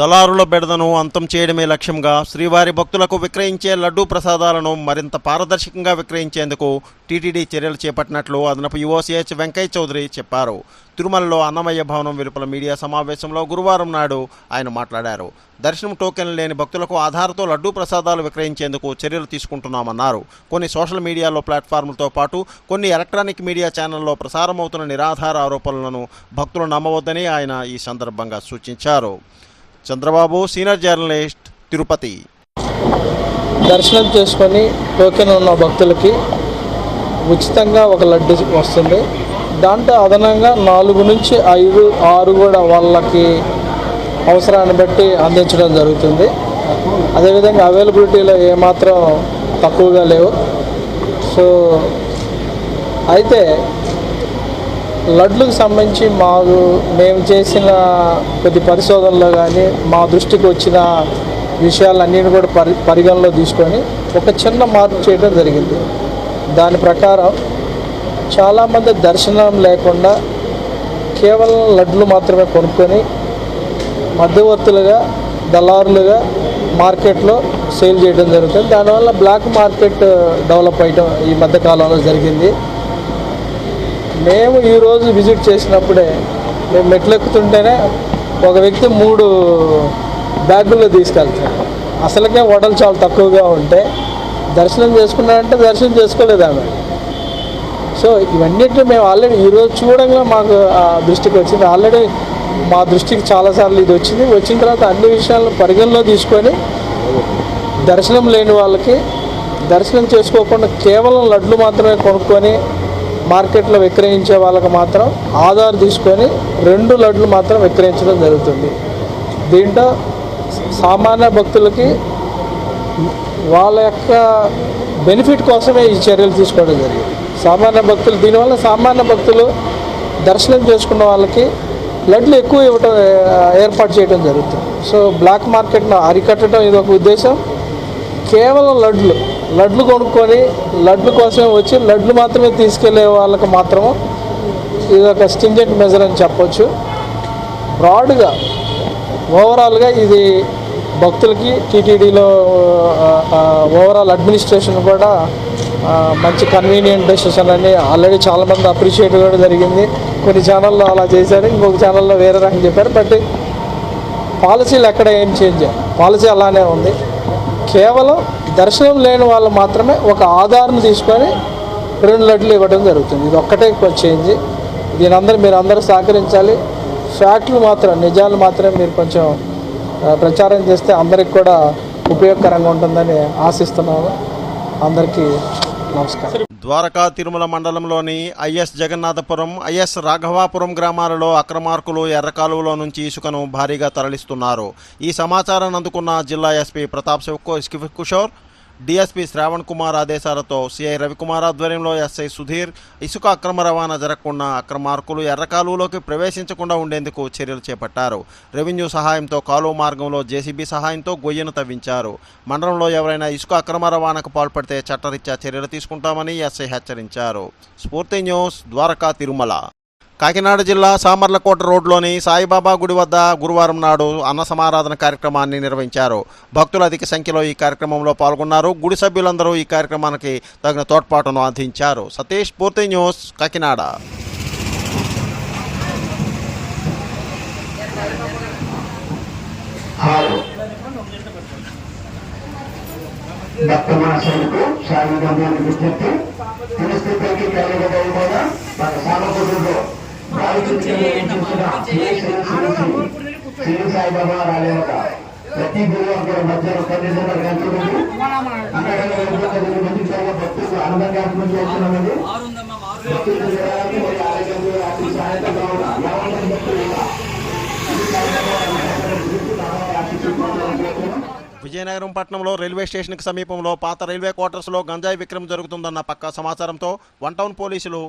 దళారుల బెడదను అంతం చేయడమే లక్ష్యంగా శ్రీవారి భక్తులకు విక్రయించే లడ్డూ ప్రసాదాలను మరింత పారదర్శకంగా విక్రయించేందుకు టీటీడీ చర్యలు చేపట్టినట్లు అదనపు యువసిహెచ్ వెంకయ్య చౌదరి చెప్పారు. తిరుమలలో అన్నమయ్య భవనం వెలుపల మీడియా సమావేశంలో గురువారం నాడు ఆయన మాట్లాడారు. దర్శనం టోకెన్లు లేని భక్తులకు ఆధార్తో లడ్డూ ప్రసాదాలు విక్రయించేందుకు చర్యలు తీసుకుంటున్నామన్నారు. కొన్ని సోషల్ మీడియాలో ప్లాట్ఫామ్లతో పాటు కొన్ని ఎలక్ట్రానిక్ మీడియా ఛానల్లో ప్రసారమవుతున్న నిరాధార ఆరోపణలను భక్తులు నమ్మవద్దని ఆయన ఈ సందర్భంగా సూచించారు. Chandrababu senior journalist Tirupati. దర్శనం చేసుకొని టోకెన్ ఉన్న భక్తులకి ఉచితంగా ఒక లడ్డు వస్తుంది. దాంట్లో అదనంగా నాలుగు నుంచి ఐదు ఆరు కూడా వాళ్ళకి అవసరాన్ని బట్టి అందించడం జరుగుతుంది. అదేవిధంగా అవైలబిలిటీలో ఏమాత్రం తక్కువగా లేవు. సో అయితే లడ్లకు సంబంధించి మాకు మేము చేసిన కొద్ది పరిశోధనలో కానీ మా దృష్టికి వచ్చిన విషయాలన్నిటిని కూడా పరి పరిగణలో తీసుకొని ఒక చిన్న మార్పు చేయడం జరిగింది. దాని ప్రకారం చాలామంది దర్శనం లేకుండా కేవలం లడ్లు మాత్రమే కొనుక్కొని మధ్యవర్తులుగా దళారులుగా మార్కెట్లో సేల్ చేయడం జరుగుతుంది. దానివల్ల బ్లాక్ మార్కెట్ డెవలప్ అయ్యడం ఈ మధ్య కాలంలో జరిగింది. మేము ఈరోజు విజిట్ చేసినప్పుడే మేము మెట్లెక్కుతుంటేనే ఒక వ్యక్తి మూడు బ్యాగుల్లో తీసుకెళ్తాడు. అసలుకే వడలు చాలా తక్కువగా ఉంటే దర్శనం చేసుకున్నారంటే దర్శనం చేసుకోలేదు ఆమె. సో ఇవన్నిటిని మేము ఆల్రెడీ ఈరోజు చూడంగా మాకు ఆ దృష్టికి వచ్చింది. ఆల్రెడీ మా దృష్టికి చాలాసార్లు ఇది వచ్చింది. వచ్చిన తర్వాత అన్ని విషయాలను పరిగణలో తీసుకొని దర్శనం లేని వాళ్ళకి దర్శనం చేసుకోకుండా కేవలం లడ్లు మాత్రమే కొనుక్కొని మార్కెట్లో విక్రయించే వాళ్ళకి మాత్రం ఆధార్ తీసుకొని రెండు లడ్లు మాత్రం విక్రయించడం జరుగుతుంది. దీంట్లో సామాన్య భక్తులకి వాళ్ళ యొక్క బెనిఫిట్ కోసమే ఈ చర్యలు తీసుకోవడం జరిగింది. సామాన్య భక్తులు దీనివల్ల సామాన్య భక్తులు దర్శనం చేసుకున్న వాళ్ళకి లడ్లు ఎక్కువ ఇవ్వటం ఏర్పాటు చేయడం జరుగుతుంది. సో బ్లాక్ మార్కెట్ను అరికట్టడం ఇది ఒక ఉద్దేశం. కేవలం లడ్లు లడ్లు కొనుక్కొని లడ్లు కోసమే వచ్చి లడ్లు మాత్రమే తీసుకెళ్ళే వాళ్ళకి మాత్రము ఇది ఒక స్టింజెంట్ మెజర్ అని చెప్పొచ్చు. బ్రాడ్గా ఓవరాల్గా ఇది భక్తులకి టీటీడీలో ఓవరాల్ అడ్మినిస్ట్రేషన్ కూడా మంచి కన్వీనియంట్ డెసిషన్ అని ఆల్రెడీ చాలామంది అప్రిషియేట్ కూడా జరిగింది. కొన్ని ఛానల్లో అలా చేశారు ఇంకొక ఛానల్లో వేరే రకం చెప్పారు. బట్ పాలసీలు ఎక్కడ ఏం చేంజ్ పాలసీ అలానే ఉంది. కేవలం దర్శనం లేని వాళ్ళు మాత్రమే ఒక ఆధార్ను తీసుకొని రెండు లడ్లు ఇవ్వడం జరుగుతుంది. ఇది ఒక్కటే చేంజ్ దీని అందరూ మీరు అందరూ సహకరించాలి. ఫ్యాక్ట్లు మాత్రం నిజాలు మాత్రం మీరు కొంచెం ప్రచారం చేస్తే అందరికి కూడా ఉపయోగకరంగా ఉంటుందని ఆశిస్తున్నాను. అందరికీ నమస్కారం. ద్వారకా తిరుమల మండలంలోని ఐఎస్ జగన్నాథపురం ఐఎస్ రాఘవాపురం గ్రామాలలో అక్రమార్కులు ఎర్రకాలువలో నుంచి ఇసుకను భారీగా తరలిస్తున్నారు. ఈ సమాచారాన్ని అందుకున్న జిల్లా ఎస్పీ ప్రతాప్ శివ కిషోర్ డిఎస్పీ శ్రావణ్ కుమార్ ఆదేశాలతో సిఐ రవికుమార్ ఆధ్వర్యంలో ఎస్ఐ సుధీర్ ఇసుక అక్రమ రవాణా జరగకుండా అక్రమార్కులు ఎర్రకాలువలోకి ప్రవేశించకుండా ఉండేందుకు చర్యలు చేపట్టారు. రెవెన్యూ సహాయంతో కాలువ మార్గంలో జేసీబీ సహాయంతో గొయ్యను తవ్వించారు. మండలంలో ఎవరైనా ఇసుక అక్రమ రవాణాకు పాల్పడితే చట్టరీత్యా చర్యలు తీసుకుంటామని ఎస్ఐ హెచ్చరించారు. స్ఫూర్తి న్యూస్ ద్వారకా తిరుమల. కాకినాడ జిల్లా సామర్లకోట రోడ్లోని సాయిబాబా గుడి వద్ద గురువారం నాడు అన్న సమారాధన కార్యక్రమాన్ని నిర్వహించారు. భక్తులు అధిక సంఖ్యలో ఈ కార్యక్రమంలో పాల్గొన్నారు. గుడి సభ్యులందరూ ఈ కార్యక్రమానికి తగిన తోడ్పాటును అందించారు. సతీష్ పూర్తి న్యూస్ కాకినాడ. విజ్ఞప్తి సాయిబాబా రాలేవట ప్రతి గురువారం కూడా మధ్యాహ్నం పన్నెండున్నర గంటల అక్కడ పది మంది చాలా భక్తులు అందంగా చేస్తున్నామండి విజయనగరం పట్టణంలో రైల్వే స్టేషన్కి సమీపంలో పాత రైల్వే క్వార్టర్స్లో గంజాయి విక్రయం జరుగుతుందన్న పక్కా సమాచారంతో వన్ టౌన్ పోలీసులు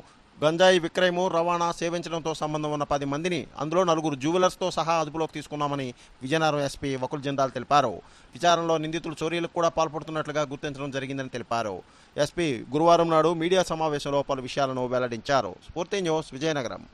గంజాయి విక్రయము రవాణా సేవించడంతో సంబంధం ఉన్న పది మందిని అందులో నలుగురు జ్యువెలర్స్తో సహా అదుపులోకి తీసుకున్నామని విజయనగరం ఎస్పీ వకుల్ జిందాల్ తెలిపారు. విచారణలో నిందితులు చోరీలకు కూడా పాల్పడుతున్నట్లుగా గుర్తించడం జరిగిందని తెలిపారు. ఎస్పీ గురువారం నాడు మీడియా సమావేశంలో పలు విషయాలను వెల్లడించారు. స్ఫూర్తి న్యూస్ విజయనగరం.